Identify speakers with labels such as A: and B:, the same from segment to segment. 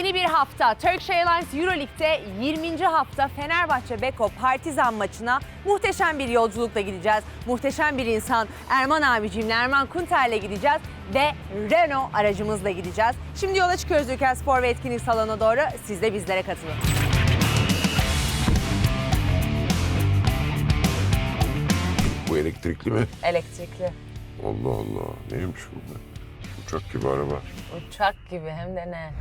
A: yeni bir hafta Turkish Airlines Euroleague'de 20. hafta Fenerbahçe Beko Partizan maçına muhteşem bir yolculukla gideceğiz. Muhteşem bir insan Erman abicimle Erman Kunter'le gideceğiz ve Renault aracımızla gideceğiz. Şimdi yola çıkıyoruz Ülker Spor ve Etkinlik Salonu'na doğru. Siz de bizlere katılın.
B: Bu elektrikli mi?
C: Elektrikli.
B: Allah Allah. Neymiş bu? Uçak gibi araba.
C: Uçak gibi hem de ne?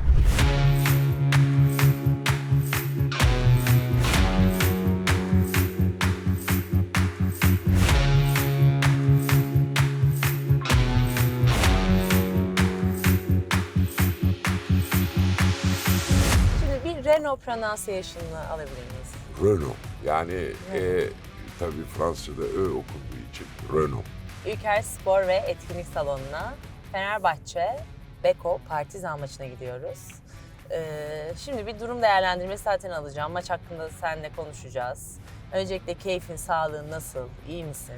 C: Renault pronunciation'ını alabilir miyiz?
B: Renault. Yani e, tabii Fransa'da Ö okunduğu için Renault.
C: Ülker Spor ve Etkinlik Salonu'na Fenerbahçe Beko Partizan maçına gidiyoruz. Ee, şimdi bir durum değerlendirmesi zaten alacağım. Maç hakkında seninle konuşacağız. Öncelikle keyfin, sağlığın nasıl? İyi misin?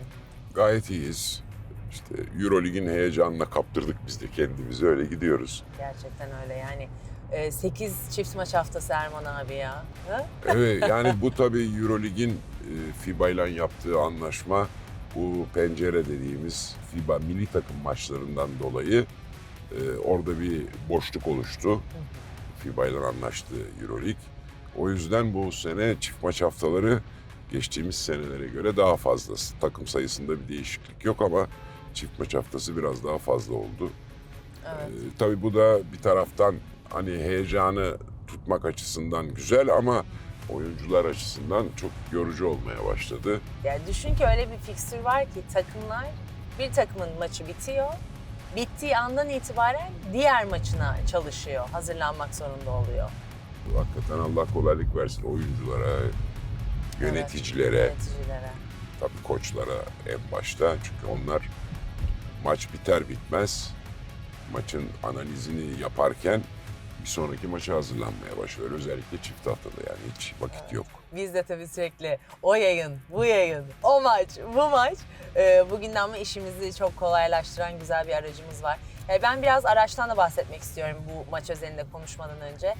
B: Gayet iyiyiz. İşte Eurolig'in heyecanına kaptırdık biz de kendimizi öyle gidiyoruz.
C: Gerçekten öyle yani. 8 çift maç haftası Erman abi ya. Ha?
B: Evet yani bu tabii Eurolig'in e, FIBA ile yaptığı anlaşma bu pencere dediğimiz FIBA milli takım maçlarından dolayı e, orada bir boşluk oluştu. FIBA ile anlaştı Eurolig. O yüzden bu sene çift maç haftaları geçtiğimiz senelere göre daha fazla. Takım sayısında bir değişiklik yok ama çift maç haftası biraz daha fazla oldu.
C: Evet.
B: Ee, tabii bu da bir taraftan hani heyecanı tutmak açısından güzel ama oyuncular açısından çok yorucu olmaya başladı.
C: Yani düşün ki öyle bir fikstür var ki takımlar bir takımın maçı bitiyor. Bittiği andan itibaren diğer maçına çalışıyor, hazırlanmak zorunda oluyor.
B: Hakikaten Allah kolaylık versin oyunculara, yöneticilere,
C: Yöneticilere.
B: tabii koçlara en başta. Çünkü onlar maç biter bitmez maçın analizini yaparken bir sonraki maça hazırlanmaya başlıyor. Özellikle çift haftada yani hiç vakit yok.
C: Biz de tabii sürekli o yayın, bu yayın, o maç, bu maç. Ee, bugünden ama işimizi çok kolaylaştıran güzel bir aracımız var. Ee, ben biraz araçtan da bahsetmek istiyorum bu maç özelinde konuşmadan önce.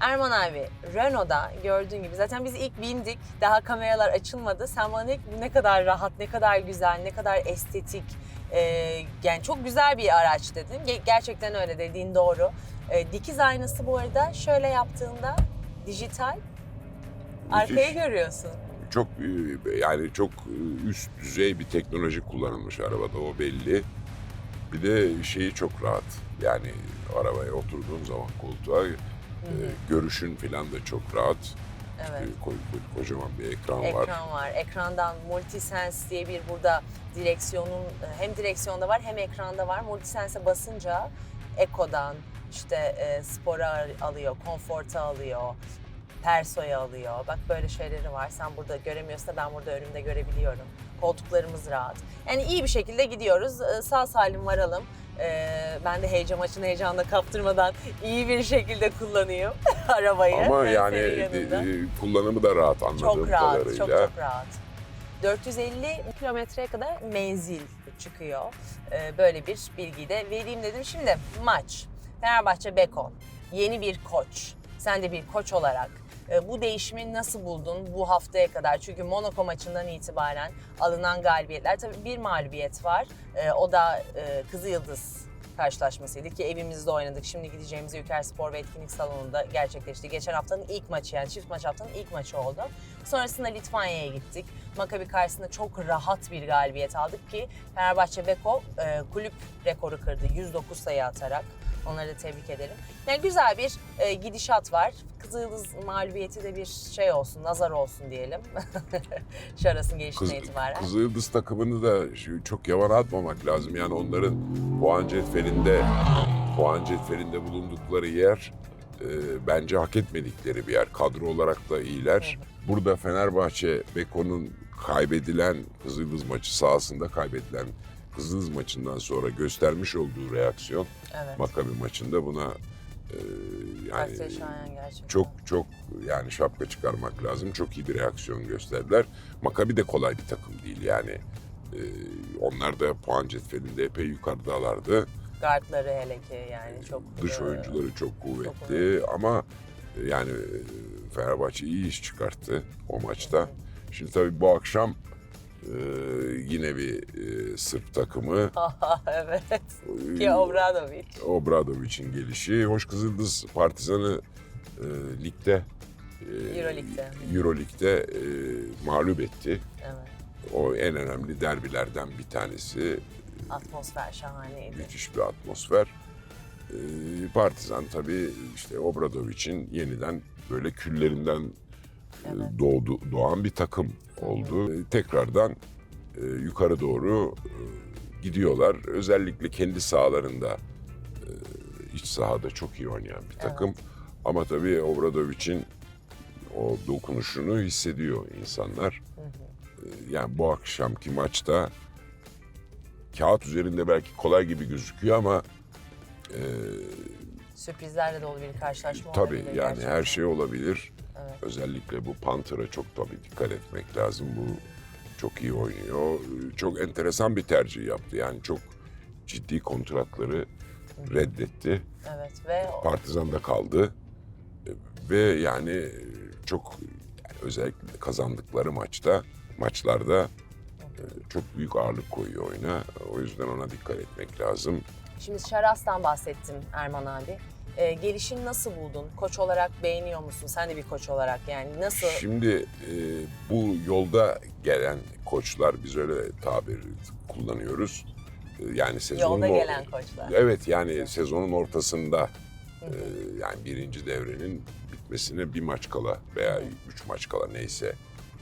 C: Erman abi, Renault'da gördüğün gibi zaten biz ilk bindik, daha kameralar açılmadı. Sen bana bu ne kadar rahat, ne kadar güzel, ne kadar estetik. Ee, yani çok güzel bir araç dedin. Ge- Gerçekten öyle dediğin doğru. Ee, dikiz aynası bu arada şöyle yaptığında dijital Arkayı
B: Müthiş.
C: görüyorsun.
B: Çok e, yani çok e, üst düzey bir teknoloji kullanılmış arabada o belli. Bir de şeyi çok rahat. Yani arabaya oturduğun zaman koltuğa e, görüşün falan da çok rahat.
C: Evet.
B: E, ko- ko- kocaman bir ekran, var.
C: Ekran var. Ekrandan Multisense diye bir burada direksiyonun hem direksiyonda var hem ekranda var. Multisense'e basınca Eco'dan işte e, Spor'a alıyor, Comfort'a alıyor, Perso'ya alıyor. Bak böyle şeyleri var. Sen burada göremiyorsun da ben burada önümde görebiliyorum. Koltuklarımız rahat. Yani iyi bir şekilde gidiyoruz. E, sağ salim varalım. E, ben de heyecan maçını heyecanla kaptırmadan iyi bir şekilde kullanayım arabayı.
B: Ama yani
C: yanında.
B: e, kullanımı da rahat anladığım
C: Çok rahat,
B: kadarıyla.
C: çok çok rahat. 450 kilometreye kadar menzil çıkıyor. Ee, böyle bir bilgiyi de vereyim dedim. Şimdi maç. Fenerbahçe Beko. Yeni bir koç. Sen de bir koç olarak e, bu değişimi nasıl buldun bu haftaya kadar? Çünkü Monaco maçından itibaren alınan galibiyetler. Tabii bir mağlubiyet var. E, o da e, Kızı Yıldız karşılaşmasıydı ki evimizde oynadık. Şimdi gideceğimiz Ülker Spor ve Etkinlik Salonu'nda gerçekleşti. Geçen haftanın ilk maçı yani çift maç haftanın ilk maçı oldu. Sonrasında Litvanya'ya gittik. Maccabi karşısında çok rahat bir galibiyet aldık ki Fenerbahçe Beko kulüp rekoru kırdı 109 sayı atarak. Onları da tebrik edelim. Yani güzel bir e, gidişat var. Kızıldız mağlubiyeti de bir şey olsun, nazar olsun diyelim. Şarasın
B: Kız,
C: gelişine itibaren.
B: Kızıldız takımını da çok yavan atmamak lazım. Yani onların puan cetvelinde puan cetvelinde bulundukları yer e, bence hak etmedikleri bir yer. Kadro olarak da iyiler. Burada Fenerbahçe Beko'nun kaybedilen Kızıldız maçı sahasında kaybedilen Kızıldız maçından sonra göstermiş olduğu reaksiyon
C: Evet.
B: Maccabi maçında buna e, yani
C: Takdir şayan gerçekten.
B: çok çok yani şapka çıkarmak lazım. Çok iyi bir reaksiyon gösterdiler. Maccabi de kolay bir takım değil yani. Ee, onlar da puan cetvelinde epey yukarıdalardı.
C: Guardları hele ki yani çok
B: Dış
C: e,
B: oyuncuları çok kuvvetli ama e, yani e, Fenerbahçe iyi iş çıkarttı o maçta. Şimdi tabii bu akşam e, yine bir e, Sırp takımı
C: evet. Ki Obradovic.
B: Obradovic'in gelişi. Hoş Kızıldız Partizan'ı e, ligde e,
C: Euroleague'de.
B: Euroleague'de e, mağlup etti.
C: Evet.
B: O en önemli derbilerden bir tanesi.
C: Atmosfer şahaneydi.
B: Müthiş bir atmosfer. E, Partizan tabii işte Obradovic'in yeniden böyle küllerinden
C: Evet.
B: doğdu, doğan bir takım oldu. E, Tekrardan e, yukarı doğru e, gidiyorlar. Özellikle kendi sahalarında e, iç sahada çok iyi oynayan bir takım. Ama tabii Obradovic'in o dokunuşunu hissediyor insanlar. E, Yani bu akşamki maçta kağıt üzerinde belki kolay gibi gözüküyor ama e,
C: Sürprizlerle dolu bir karşılaşma
B: tabii
C: olabilir
B: yani
C: gerçekten.
B: her şey olabilir.
C: Evet.
B: Özellikle bu Panther'a çok tabii dikkat etmek lazım. Bu çok iyi oynuyor. Çok enteresan bir tercih yaptı. Yani çok ciddi kontratları reddetti.
C: Evet ve
B: Partizan'da kaldı. Ve yani çok yani özellikle kazandıkları maçta maçlarda e, çok büyük ağırlık koyuyor oyuna. O yüzden ona dikkat etmek lazım.
C: şimdi Şaras'tan bahsettim Erman abi. Ee, gelişini nasıl buldun? Koç olarak beğeniyor musun? Sen de bir koç olarak yani nasıl?
B: Şimdi e, bu yolda gelen koçlar biz öyle tabir kullanıyoruz. E, yani sezonun
C: Yolda gelen koçlar.
B: Evet yani sezonun ortasında e, yani birinci devrenin bitmesine bir maç kala veya üç maç kala neyse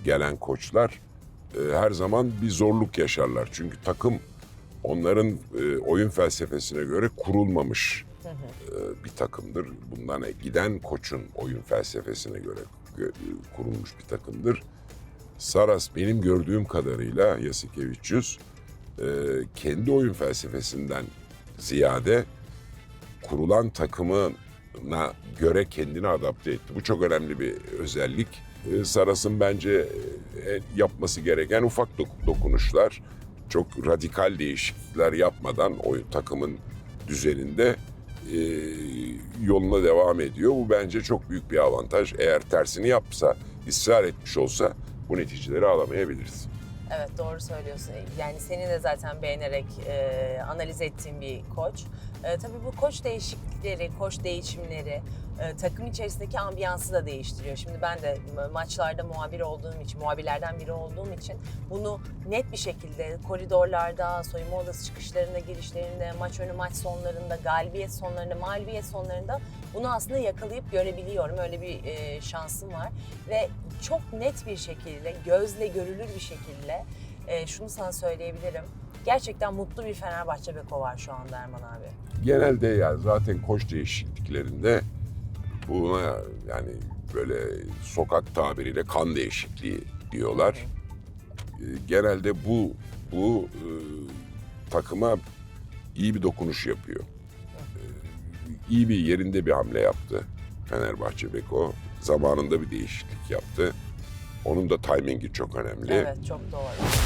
B: gelen koçlar e, her zaman bir zorluk yaşarlar. Çünkü takım onların e, oyun felsefesine göre kurulmamış e, bir takımdır. Bundan giden koçun oyun felsefesine göre gö- kurulmuş bir takımdır. Saras benim gördüğüm kadarıyla Yasikevicius e, kendi oyun felsefesinden ziyade kurulan takımına göre kendini adapte etti. Bu çok önemli bir özellik. E, Saras'ın bence e, yapması gereken ufak dok- dokunuşlar, çok radikal değişiklikler yapmadan oyun takımın düzeninde e, yoluna devam ediyor. Bu bence çok büyük bir avantaj. Eğer tersini yapsa, ısrar etmiş olsa bu neticeleri alamayabiliriz.
C: Evet doğru söylüyorsun. Yani seni de zaten beğenerek e, analiz ettiğim bir koç. E, tabii bu koç değişiklikleri, koç değişimleri e, takım içerisindeki ambiyansı da değiştiriyor. Şimdi ben de ma- maçlarda muhabir olduğum için, muhabirlerden biri olduğum için bunu net bir şekilde koridorlarda, soyunma odası çıkışlarında, girişlerinde, maç önü maç sonlarında, galibiyet sonlarında, mağlubiyet sonlarında bunu aslında yakalayıp görebiliyorum. Öyle bir e, şansım var ve çok net bir şekilde, gözle görülür bir şekilde e, şunu sana söyleyebilirim. Gerçekten mutlu bir Fenerbahçe Beko var şu anda Erman abi.
B: Genelde yani zaten koç değişikliklerinde buna yani böyle sokak tabiriyle kan değişikliği diyorlar. E, Genelde bu bu e, takıma iyi bir dokunuş yapıyor. E, iyi bir yerinde bir hamle yaptı Fenerbahçe Beko. Zamanında bir değişiklik yaptı. Onun da timingi çok önemli.
C: Evet çok doğru.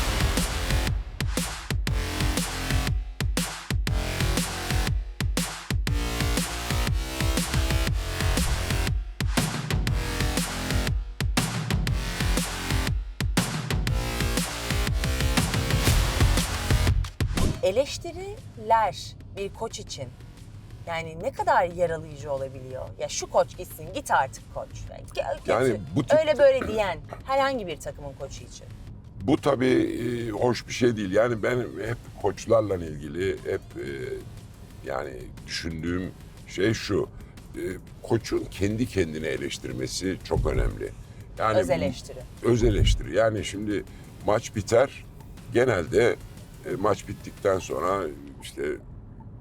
C: Eleştiriler bir koç için yani ne kadar yaralayıcı olabiliyor? Ya şu koç gitsin, git artık koç. Yani,
B: bu tip-
C: öyle böyle diyen herhangi bir takımın koçu için.
B: Bu tabii e, hoş bir şey değil. Yani ben hep koçlarla ilgili hep e, yani düşündüğüm şey şu. E, koçun kendi kendine eleştirmesi çok önemli. Yani
C: Öz eleştiri.
B: Öz eleştiri. Yani şimdi maç biter. Genelde e, maç bittikten sonra işte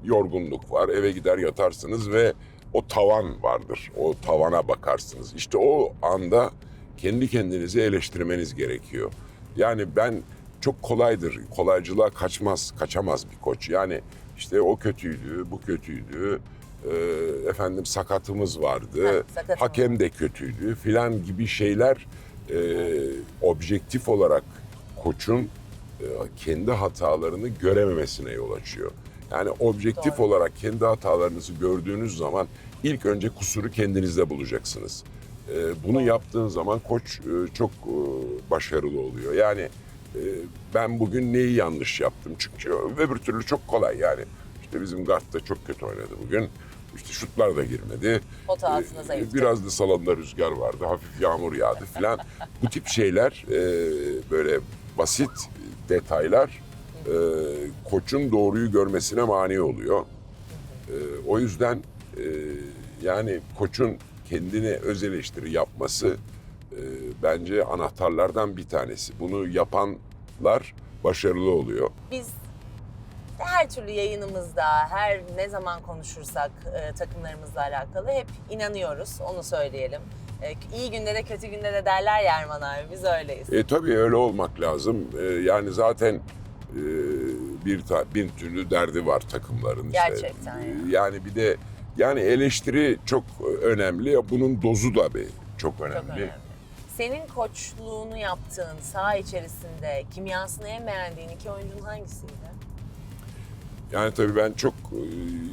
B: yorgunluk var. Eve gider yatarsınız ve o tavan vardır. O tavana bakarsınız. İşte o anda kendi kendinizi eleştirmeniz gerekiyor. Yani ben çok kolaydır. Kolaycılığa kaçmaz, kaçamaz bir koç. Yani işte o kötüydü, bu kötüydü. e, efendim sakatımız vardı.
C: Sakatım
B: hakem de kötüydü filan gibi şeyler e, objektif olarak koçun kendi hatalarını görememesine yol açıyor. Yani objektif
C: Doğru.
B: olarak kendi hatalarınızı gördüğünüz zaman ilk önce kusuru kendinizde bulacaksınız. Ee, bunu yaptığın zaman koç e, çok e, başarılı oluyor. Yani e, ben bugün neyi yanlış yaptım çünkü öbür türlü çok kolay yani. İşte bizim guard da çok kötü oynadı bugün. İşte şutlar da girmedi.
C: Pot altına zayıf.
B: Biraz da salonda rüzgar vardı, hafif yağmur yağdı filan. Bu tip şeyler e, böyle basit detaylar e, koçun doğruyu görmesine mani oluyor. E, o yüzden e, yani koçun kendine öz eleştiri yapması e, bence anahtarlardan bir tanesi. Bunu yapanlar başarılı oluyor.
C: Biz her türlü yayınımızda, her ne zaman konuşursak e, takımlarımızla alakalı hep inanıyoruz, onu söyleyelim. E, iyi günde de kötü günde de derler ya Erman abi, biz öyleyiz.
B: E tabii öyle olmak lazım. E, yani zaten e, bir ta, bir türlü derdi var takımların. işte.
C: Gerçekten
B: E,
C: ya.
B: Yani bir de yani eleştiri çok önemli. Bunun dozu da bir çok önemli.
C: Çok önemli. Senin koçluğunu yaptığın saha içerisinde kimyasını en beğendiğin iki oyuncun hangisiydi?
B: Yani tabii ben çok e,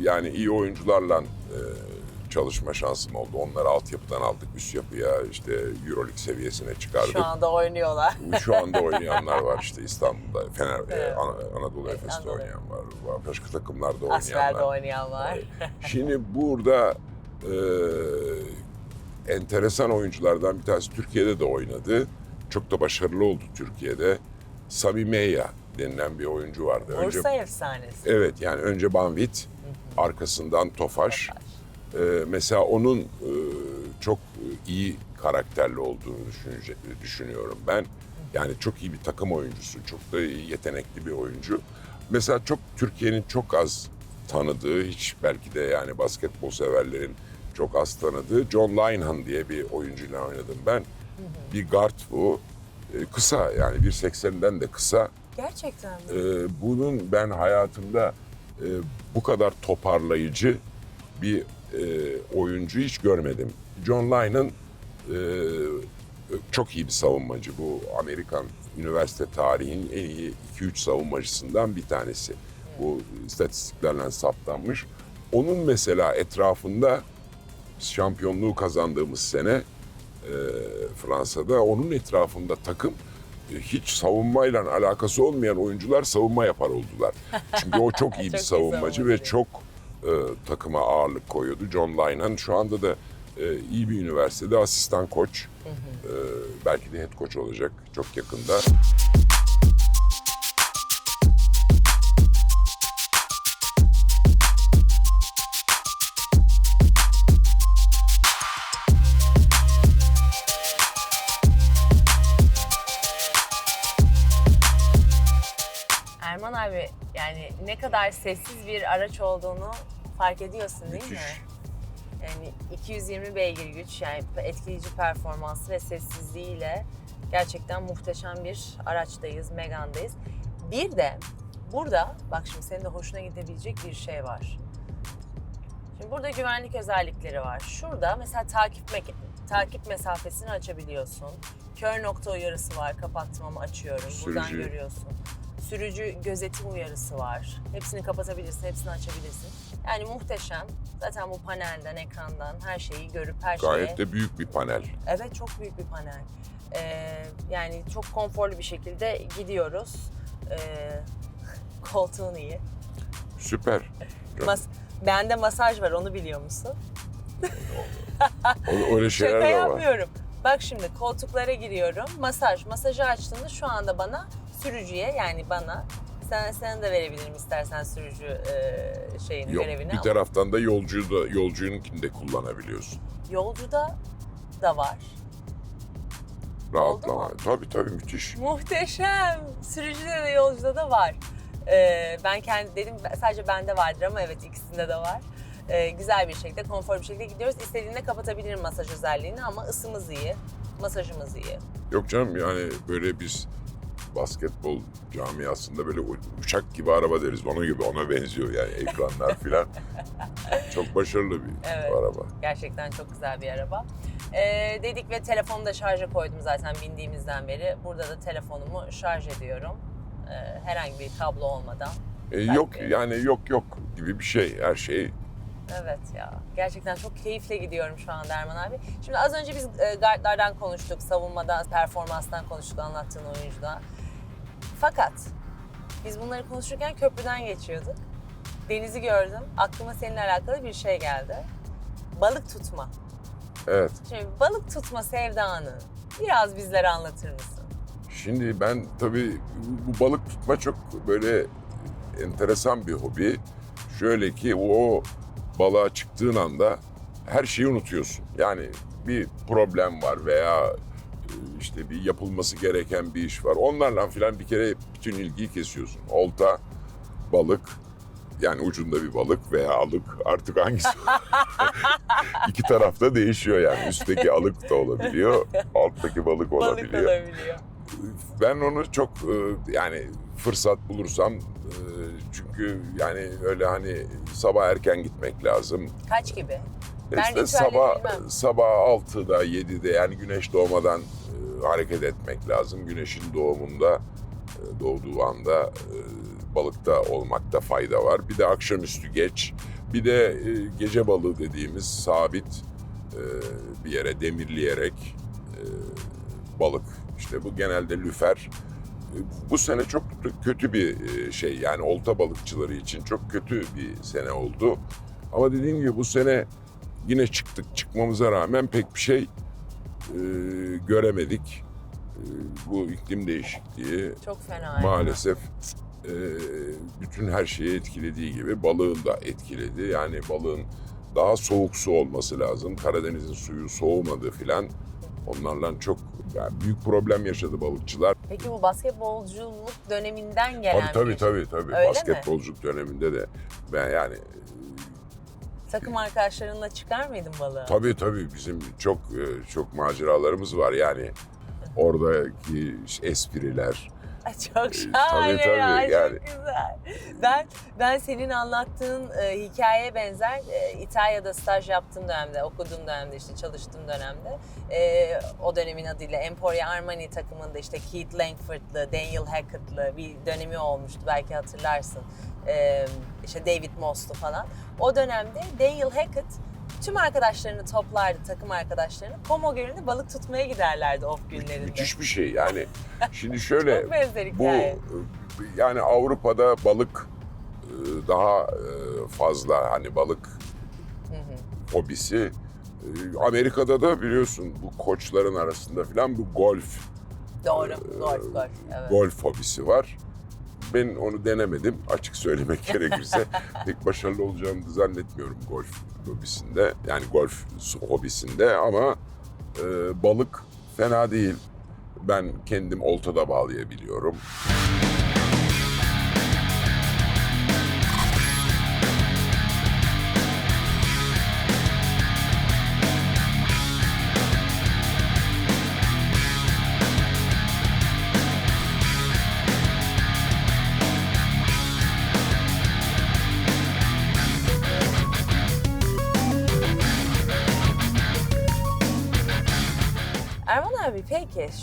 B: yani iyi oyuncularla e, çalışma şansım oldu. Onları altyapıdan aldık üst yapıya işte Euroleague seviyesine çıkardık.
C: Şu anda oynuyorlar.
B: Şu anda oynayanlar var işte İstanbul'da, Fener, e,
C: Evet.
B: Ana- Anadolu
C: Evet,
B: Efes'te oynayan var, var. Başka takımlarda
C: Asfer'de
B: oynayanlar.
C: oynayan var.
B: Şimdi burada e, enteresan oyunculardan bir tanesi Türkiye'de de oynadı. Çok da başarılı oldu Türkiye'de. Sami Meya denilen bir oyuncu vardı. Önce,
C: Bursa efsanesi.
B: evet yani önce Banvit, arkasından Tofaş. E, mesela onun e, çok iyi karakterli olduğunu düşünce, düşünüyorum ben. Yani çok iyi bir takım oyuncusu, çok da yetenekli bir oyuncu. Mesela çok Türkiye'nin çok az tanıdığı, hiç belki de yani basketbol severlerin çok az tanıdığı John Linehan diye bir oyuncuyla oynadım ben. Bir guard bu. E, kısa yani 1.80'den de kısa.
C: Gerçekten mi?
B: Ee, bunun ben hayatımda e, bu kadar toparlayıcı bir e, oyuncu hiç görmedim. John Lyne'ın e, çok iyi bir savunmacı. Bu Amerikan üniversite tarihinin en iyi 2-3 savunmacısından bir tanesi. Bu istatistiklerle saptanmış. Onun mesela etrafında şampiyonluğu kazandığımız sene e, Fransa'da onun etrafında takım e, hiç savunmayla alakası olmayan oyuncular savunma yapar oldular. Çünkü o çok iyi bir
C: Çok iyi
B: savunmacı ve
C: savunmacı.
B: çok e, takıma ağırlık koyuyordu. John Lynan şu anda da e, iyi bir üniversitede asistan koç. E, belki de head coach olacak çok yakında.
C: Erman abi yani ne kadar sessiz bir araç olduğunu fark ediyorsun değil
B: Müthiş.
C: mi? Yani 220 beygir güç yani etkileyici performansı ve sessizliğiyle gerçekten muhteşem bir araçtayız, Megane'dayız. Bir de burada bak şimdi senin de hoşuna gidebilecek bir şey var. Şimdi burada güvenlik özellikleri var. Şurada mesela takip me- takip mesafesini açabiliyorsun. Kör nokta uyarısı var. Kapattım ama açıyorum. Buradan
B: Sürücü.
C: görüyorsun. Sürücü gözetim uyarısı var. Hepsini kapatabilirsin, hepsini açabilirsin. Yani muhteşem. Zaten bu panelden, ekrandan her şeyi görüp her şeye...
B: Gayet de büyük bir panel.
C: Evet çok büyük bir panel. Ee, yani çok konforlu bir şekilde gidiyoruz. Ee, koltuğun iyi.
B: Süper.
C: Mas Bende masaj var onu biliyor musun?
B: Öyle şeyler
C: Şaka
B: de var.
C: yapmıyorum. Bak şimdi koltuklara giriyorum. Masaj. Masajı açtığında şu anda bana sürücüye yani bana sen sen de verebilirim istersen sürücü e, şeyini
B: Yok,
C: görevini.
B: bir
C: ama
B: taraftan da yolcuyu da yolcununkini de kullanabiliyorsun.
C: Yolcuda da var.
B: Rahatlama. Tabii tabii müthiş.
C: Muhteşem. Sürücüde de yolcuda da var. Ee, ben kendi dedim sadece bende vardır ama evet ikisinde de var. Ee, güzel bir şekilde, konforlu bir şekilde gidiyoruz. İstediğinde kapatabilirim masaj özelliğini ama ısımız iyi, masajımız iyi.
B: Yok canım yani böyle biz basketbol camiasında böyle uçak gibi araba deriz. Onun gibi ona benziyor yani ekranlar filan. Çok başarılı bir
C: Evet.
B: araba.
C: Gerçekten çok güzel bir araba. Ee, dedik ve telefonu da şarja koydum zaten bindiğimizden beri. Burada da telefonumu şarj ediyorum. Ee, herhangi bir kablo olmadan
B: E, yok yani yok yok gibi bir şey her şey.
C: Evet ya. Gerçekten çok keyifle gidiyorum şu anda Erman abi. Şimdi az önce biz e, guardlardan konuştuk, savunmadan, performanstan konuştuk anlattığın oyuncuda. Fakat biz bunları konuşurken köprüden geçiyorduk. Denizi gördüm. Aklıma seninle alakalı bir şey geldi. Balık tutma.
B: Evet.
C: Şimdi balık tutma sevdanı biraz bizlere anlatır mısın?
B: Şimdi ben tabii bu balık tutma çok böyle enteresan bir hobi. Şöyle ki o balığa çıktığın anda her şeyi unutuyorsun. Yani bir problem var veya işte bir yapılması gereken bir iş var. Onlarla filan bir kere bütün ilgiyi kesiyorsun. Olta, balık, yani ucunda bir balık veya alık artık hangisi İki tarafta değişiyor yani. Üstteki alık da olabiliyor, alttaki balık
C: Balık
B: olabiliyor.
C: olabiliyor.
B: Ben onu çok e, yani fırsat bulursam e, çünkü yani öyle hani sabah erken gitmek lazım.
C: Kaç gibi? Ben
B: işte sabah
C: bilmem.
B: sabah 6'da 7'de yani güneş doğmadan e, hareket etmek lazım. Güneşin doğumunda e, doğduğu anda e, balıkta olmakta fayda var. Bir de akşamüstü geç. Bir de e, gece balığı dediğimiz sabit e, bir yere demirleyerek e, balık. İşte bu genelde lüfer. E, Bu sene çok kötü bir e, şey yani olta balıkçıları için çok kötü bir sene oldu. Ama dediğim gibi bu sene yine çıktık. Çıkmamıza rağmen pek bir şey e, göremedik. E, bu iklim değişikliği
C: Çok fena.
B: maalesef e, bütün her şeyi etkilediği gibi balığın da etkiledi. Yani balığın daha soğuk su olması lazım. Karadeniz'in suyu soğumadı filan. Onlarla çok yani büyük problem yaşadı balıkçılar.
C: Peki bu basketbolculuk döneminden gelen
B: Tabii tabii
C: bir
B: tabii tabii.
C: Öyle mi?
B: Basketbolculuk döneminde de ben yani
C: takım arkadaşlarınla çıkar mıydın balığa?
B: tabii tabii bizim çok e, çok maceralarımız var yani. Oradaki espriler,
C: Ay, Çok şahane
B: tabii,
C: ya,
B: yani.
C: çok güzel. Ben ben senin anlattığın e, hikayeye benzer e, İtalya'da staj yaptığım dönemde, okuduğum dönemde, işte çalıştığım dönemde e, o dönemin adıyla Emporia Armani takımında işte Keith Langford'lı, Daniel Hackett'lı bir dönemi olmuştu belki hatırlarsın. E, işte David Moss'lu falan. O dönemde Daniel Hackett tüm arkadaşlarını toplardı, takım arkadaşlarını. Como Gölü'nde balık tutmaya giderlerdi off günlerinde.
B: müthiş bir şey yani. Şimdi şöyle
C: Çok benzer
B: bu
C: hikaye.
B: e, yani Avrupa'da balık e, daha e, fazla hani balık
C: Hı hı.
B: hobisi. Amerika'da da biliyorsun bu koçların arasında falan bu golf
C: Doğru, golf, golf. Evet.
B: golf hobisi var. Ben onu denemedim açık söylemek gerekirse. Pek başarılı olacağımı zannetmiyorum golf hobisinde. Yani golf hobisinde ama e, balık fena değil. Ben kendim oltada bağlayabiliyorum.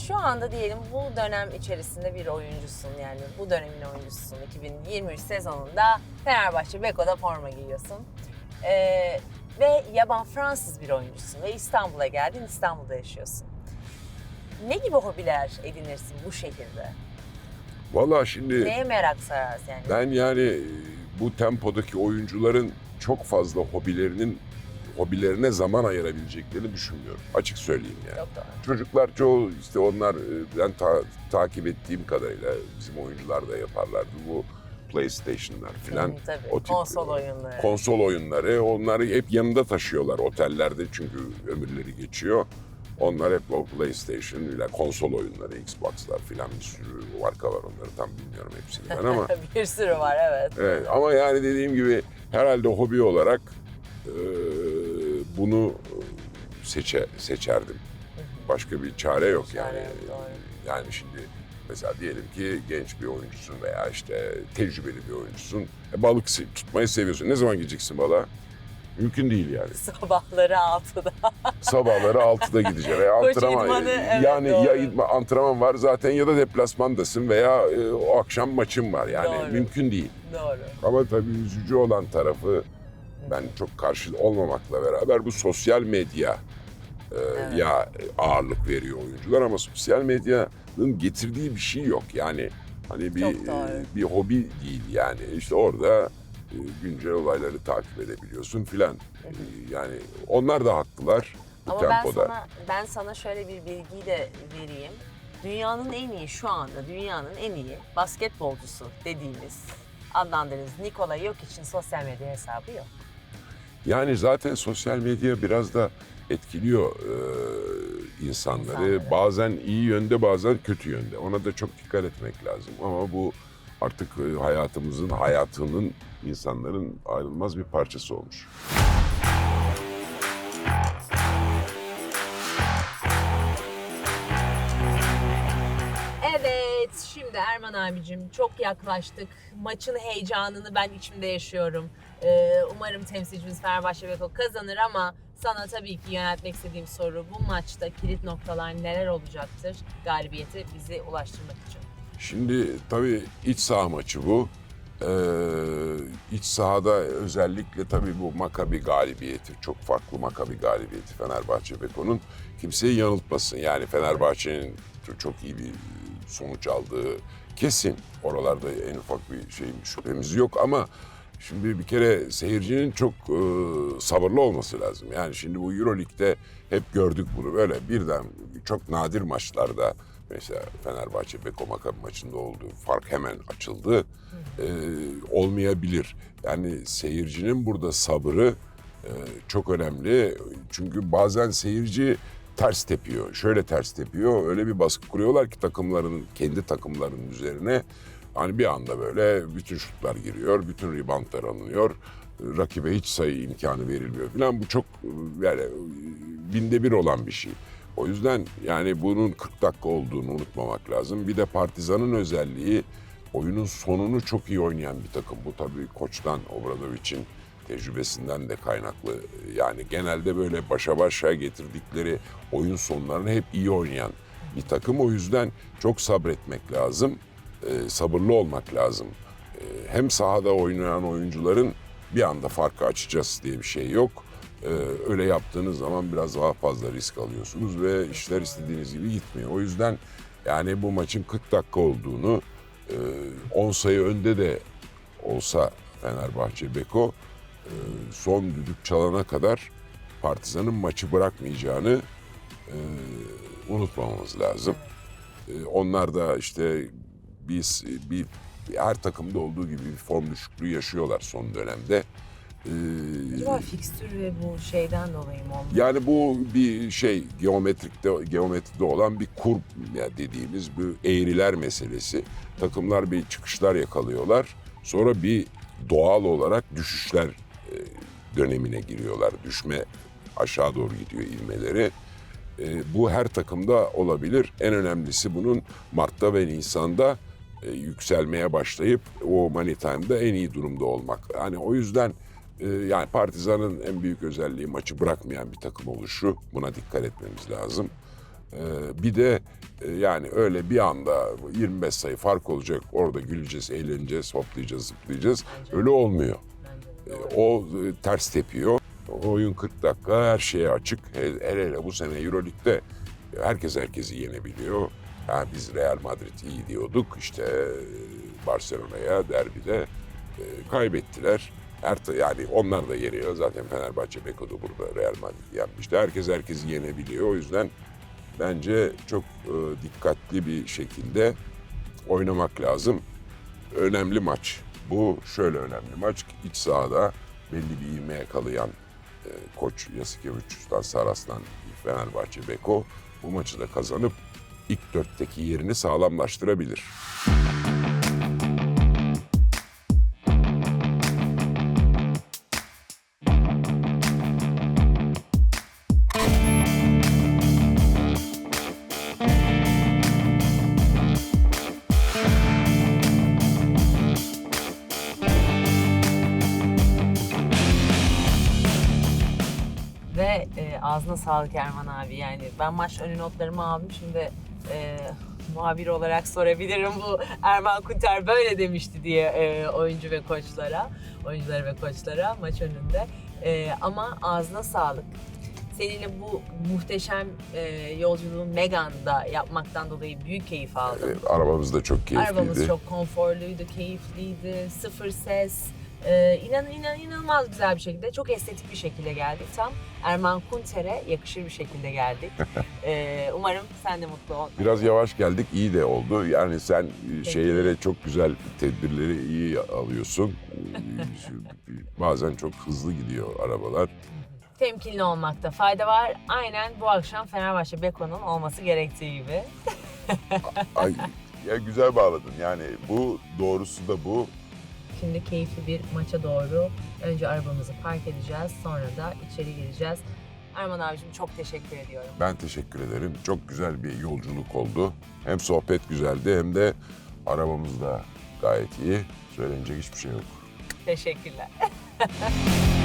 C: Şu anda diyelim bu dönem içerisinde bir oyuncusun yani bu dönemin oyuncususun 2023 sezonunda Fenerbahçe Beko'da forma giyiyorsun. Ee, ve yaban Fransız bir oyuncusun ve İstanbul'a geldin İstanbul'da yaşıyorsun. Ne gibi hobiler edinirsin bu şehirde?
B: Valla şimdi
C: Neye merak sararsın yani?
B: ben yani e, bu tempodaki oyuncuların çok fazla hobilerinin hobilerine zaman ayırabileceklerini düşünmüyorum. Açık söyleyeyim yani.
C: Doğru.
B: Çocuklar çoğu işte onlar e, ben ta- takip ettiğim kadarıyla bizim oyuncular da yaparlardı bu PlayStation'lar filan. O tip,
C: Konsol oyunları.
B: Konsol oyunları onları hep yanında taşıyorlar otellerde çünkü ömürleri geçiyor. Onlar hep o PlayStation ile konsol oyunları, Xbox'lar filan bir sürü marka var onları tam bilmiyorum hepsini ben ama
C: bir sürü var evet.
B: Evet ama yani dediğim gibi herhalde hobi olarak e, bunu seçe seçerdim. Başka bir çare yok yani. Yani şimdi mesela diyelim ki genç bir oyuncusun veya işte tecrübeli bir oyuncusun. E, balık tutmayı seviyorsun. Ne zaman gideceksin balığa? Mümkün değil yani.
C: Sabahları 6'da.
B: Sabahları 6'da gideceğim. E, antrenman,
C: idmanı, evet,
B: yani
C: doğru.
B: ya idman, antrenman var zaten ya da deplasmandasın veya e, o akşam maçın var. Yani
C: Doğru.
B: mümkün değil.
C: Doğru.
B: Ama tabii üzücü olan tarafı ben çok karşı olmamakla beraber bu sosyal medya e, ya ağırlık veriyor oyuncular ama sosyal medyanın getirdiği bir şey yok. Yani hani bir e, bir hobi değil yani. İşte orada e, güncel olayları takip edebiliyorsun filan. E, Yani onlar da haklılar bu
C: Ama ben
B: tempoda.
C: sana, ben sana şöyle bir bilgiyi de vereyim. Dünyanın en iyi şu anda dünyanın en iyi basketbolcusu dediğimiz adlandırdığımız Nikola Jokic'in sosyal medya hesabı yok.
B: Yani zaten sosyal medya biraz da etkiliyor e, insanları.
C: İnsanları.
B: Bazen iyi yönde bazen kötü yönde. Ona da çok dikkat etmek lazım. Ama bu artık hayatımızın, hayatının insanların ayrılmaz bir parçası olmuş.
C: Erman abicim çok yaklaştık. Maçın heyecanını ben içimde yaşıyorum. Ee, umarım temsilcimiz Fenerbahçe Beko kazanır ama sana tabii ki yöneltmek istediğim soru bu maçta kilit noktalar neler olacaktır galibiyeti bizi ulaştırmak için?
B: Şimdi tabii iç saha maçı bu. Ee, iç sahada özellikle tabii bu Makabi galibiyeti, çok farklı Makabi galibiyeti Fenerbahçe Beko'nun kimseyi yanıltmasın. Yani Fenerbahçe'nin çok iyi bir sonuç aldığı kesin. Oralarda en ufak bir şey şüphemiz yok ama şimdi bir kere seyircinin çok e, sabırlı olması lazım. Yani şimdi bu Euroleague'de hep gördük bunu böyle birden çok nadir maçlarda mesela Fenerbahçe Beko Makabi maçında olduğu fark hemen açıldı. Ee, olmayabilir. Yani seyircinin burada sabrı e, çok önemli. Çünkü bazen seyirci ters tepiyor. Şöyle ters tepiyor. Öyle bir baskı kuruyorlar ki takımlarının kendi takımlarının üzerine. Hani bir anda böyle bütün şutlar giriyor, bütün reboundlar alınıyor. Rakibe hiç sayı imkanı verilmiyor falan. Bu çok yani binde bir olan bir şey. O yüzden yani bunun 40 dakika olduğunu unutmamak lazım. Bir de Partizan'ın özelliği oyunun sonunu çok iyi oynayan bir takım. Bu tabii koçtan Obradovic'in tecrübesinden de kaynaklı. Yani genelde böyle başa başa getirdikleri oyun sonlarını hep iyi oynayan bir takım. O yüzden çok sabretmek lazım. Ee, sabırlı olmak lazım. Ee, hem sahada oynayan oyuncuların bir anda farkı açacağız diye bir şey yok. Ee, öyle yaptığınız zaman biraz daha fazla risk alıyorsunuz ve işler istediğiniz gibi gitmiyor. O yüzden yani bu maçın 40 dakika olduğunu, e, 10 sayı önde de olsa Fenerbahçe Beko e, son düdük çalana kadar Partizan'ın maçı bırakmayacağını e, unutmamamız lazım. E, onlar da işte biz bir her takımda olduğu gibi bir form düşüklüğü yaşıyorlar son dönemde. E,
C: Acaba fikstür ve bu şeyden dolayı mı oldu?
B: yani bu bir şey geometrikte geometride olan bir kur ya dediğimiz bu eğriler meselesi. Takımlar bir çıkışlar yakalıyorlar. Sonra bir doğal olarak düşüşler e, dönemine giriyorlar. Düşme aşağı doğru gidiyor ivmeleri. E, bu her takımda olabilir. En önemlisi bunun Mart'ta ve Nisan'da e, yükselmeye başlayıp o money time'da en iyi durumda olmak. Yani o yüzden e, yani Partizan'ın en büyük özelliği maçı bırakmayan bir takım oluşu. Buna dikkat etmemiz lazım. E, bir de e, yani öyle bir anda 25 sayı fark olacak. Orada güleceğiz, eğleneceğiz, hoplayacağız, zıplayacağız. Öyle olmuyor. O e, ters tepiyor. Oyun 40 dakika her şeye açık. Hele hele bu sene Euroleague'de herkes herkesi yenebiliyor. Yani biz Real Madrid iyi diyorduk. İşte e, Barcelona'ya derbide e, kaybettiler. Her yani onlar da yeniyor. Zaten Fenerbahçe Beko'da burada Real Madrid yenmişti. Herkes herkesi yenebiliyor. O yüzden bence çok dikkatli bir şekilde oynamak lazım. Önemli maç. Bu şöyle önemli maç. İç sahada belli bir ivme yakalayan e, koç Yasikevicius'tan Saras'tan Fenerbahçe Beko bu maçı da kazanıp ilk dörtteki yerini sağlamlaştırabilir.
C: Ağzına sağlık Erman abi yani. Ben maç önü notlarımı aldım şimdi e, muhabir olarak sorabilirim bu Erman Kunter böyle demişti diye e, oyuncu ve koçlara, oyunculara ve koçlara maç önünde. E, ama ağzına sağlık. Seninle bu muhteşem e, yolculuğu Megan'da yapmaktan dolayı büyük keyif aldım.
B: E, arabamız da çok keyifliydi.
C: Arabamız çok konforluydu, keyifliydi, sıfır ses. Ee, inan, inan, inanılmaz güzel bir şekilde, çok estetik bir şekilde geldik. Tam Erman Kunter'e yakışır bir şekilde geldik. Ee, umarım sen de mutlu ol.
B: Biraz yavaş geldik, iyi de oldu. Yani sen e, şeylere çok güzel tedbirleri iyi alıyorsun. E, Bazen çok hızlı gidiyor arabalar.
C: Temkinli olmakta fayda var. Aynen bu akşam Fenerbahçe Beko'nun olması gerektiği gibi.
B: Ay, ya güzel bağladın. Yani bu doğrusu da bu.
C: Şimdi keyifli bir maça doğru önce arabamızı park edeceğiz. Sonra da içeri gireceğiz. Erman abicim çok teşekkür ediyorum.
B: Ben teşekkür ederim. Çok güzel bir yolculuk oldu. Hem sohbet güzeldi hem de arabamız da gayet iyi. Söylenecek hiçbir şey yok.
C: Teşekkürler.